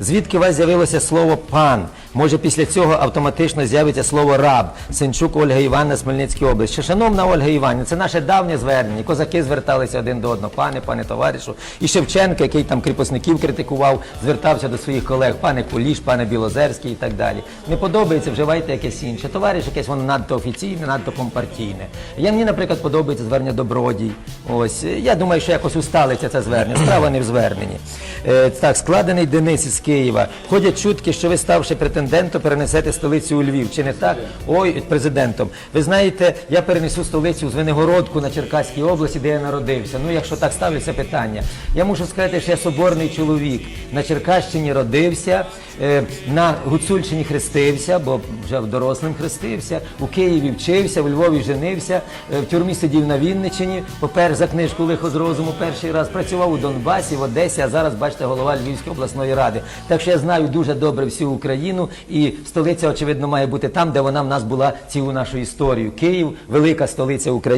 Звідки у вас з'явилося слово пан? Може, після цього автоматично з'явиться слово раб. Сенчук Ольга Івановна, Смельницька область. Ще шановна Ольга Іванівна, це наше давнє звернення. Козаки зверталися один до одного. Пане, пане товаришу. І Шевченко, який там кріпосників критикував, звертався до своїх колег, пане Куліш, пане Білозерський і так далі. Не подобається, вживайте якесь інше. Товариш якесь воно надто офіційне, надто компартійне. Я мені, наприклад, подобається звернення добродій. Ось я думаю, що якось усталиться це звернення. Справа не в зверненні. Е, так, складений Денис із Києва. Ходять чутки, що ви, ставши претендентом, перенесете столицю у Львів. Чи не так? Ой, президентом. Ви знаєте, я перенесу столицю з Винегородку на Черкаській області, де я народився. Ну, якщо так ставлюся питання. Я мушу сказати, що я соборний чоловік. На Черкащині родився, е, на Гуцульщині хрестився, бо вже дорослим хрестився, у Києві вчився, у Львові женився, е, в тюрмі сидів на Вінниччині, попер за книжку Лихо з розуму перший раз, працював у Донбасі, в Одесі, а зараз, бачите, голова Львівської обласної ради. Так що я знаю дуже добре всю Україну, і столиця, очевидно, має бути там, де вона в нас була цілу нашу історію. Київ, велика столиця України.